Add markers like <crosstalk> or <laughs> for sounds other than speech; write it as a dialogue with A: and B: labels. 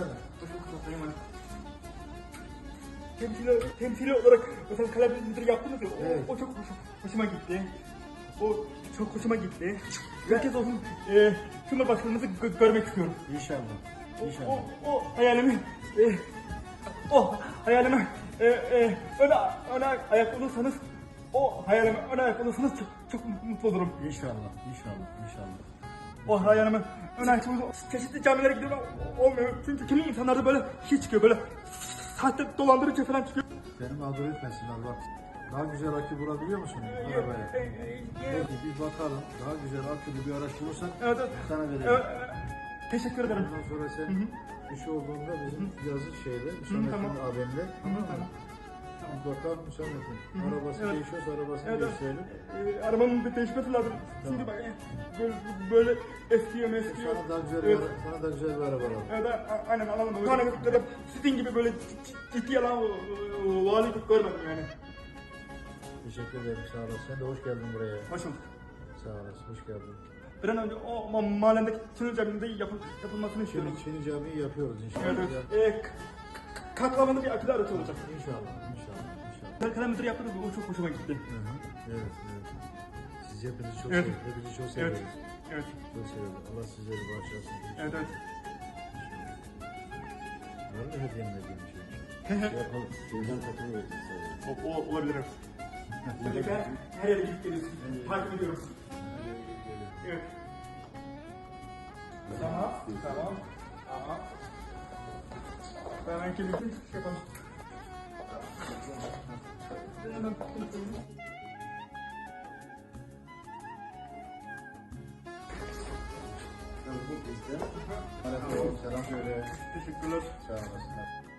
A: Valim. Temsili, temsili olarak mesela kalem müdürü yaptınız ya, o,
B: Evet.
A: o çok hoş, hoşuma gitti. O çok hoşuma gitti. Herkes olsun, e, Cumhurbaşkanımızı gö- görmek istiyorum.
B: İnşallah.
A: O,
B: İnşallah.
A: o, o hayalimi, e, o hayalime, e, e, öne, öne ayak olursanız, o hayalime öne ayak olursanız çok, çok mutlu olurum.
B: İnşallah. İnşallah. İnşallah.
A: O hayalime öne olursanız, çeşitli camilere gidiyorum, olmuyor. Çünkü kimi insanlarda böyle şey çıkıyor, böyle sahte dolandırıcı falan çıkıyor.
B: Seni mağdur etmesinler bak. Daha güzel akü bulabiliyor musun arabaya? Peki bir bakalım. Daha güzel akülü bir araç bulursak
A: Evet, evet.
B: sana verelim.
A: evet. Teşekkür ederim.
B: Ondan sonra sen
A: Hı hı.
B: iş olduğunda bizim yazı şeyde, Hüsamettin
A: tamam.
B: abimle.
A: Hı hı, tamam.
B: Bir bakalım Hüsamettin.
A: hı.
B: Arabası
A: Evet.
B: değişiyorsa arabasını
A: Evet,
B: gösterelim.
A: Ee, arabanın bir değişmesi lazım. Çünkü bak e, böyle, böyle eskiyor eskiyor.
B: Sana daha güzel
A: Evet.
B: bir, sana daha güzel bir araba alalım.
A: Evet, a- aynen alalım. Şu ana kadar sizin gibi böyle ciddi yalan e, vali görmedim yani.
B: Teşekkür ederim sağ olasın. Sen de hoş geldin buraya.
A: Hoş bulduk.
B: Sağ olasın, hoş geldin.
A: Bir an önce o ma- mahallendeki Çınır Camii'nde yapıl, yapılmasını istiyorum.
B: Çini, Çini Camii'yi yapıyoruz inşallah.
A: Evet, evet. K- k- katlanmalı bir akülü araç olacak.
B: İnşallah, inşallah, inşallah.
A: Ben müdürü yaptınız o çok hoşuma gitti.
B: Hı hı. Evet, evet. Siz hepinizi çok
A: Evet.
B: seviyoruz. Hepinizi çok
A: Evet,
B: seviyoruz.
A: evet,
B: Çok seviyoruz. Allah sizleri bağışlasın.
A: evet, evet.
B: Var mı hediyenin dediğin <laughs> şey?
C: Yapalım. Şeyden takım
A: o, o, olabilir. evet. Her yere gidip geliyorsun. Takip ediyorum. Evet. Tamam, tamam, tamam. Ben ben kendimi şey yapalım. Ben hemen konuşuyorum.
B: Aleyküm selam söyle.
A: Teşekkürler.
B: Sağ olasın.